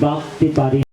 বাঁচতে পারি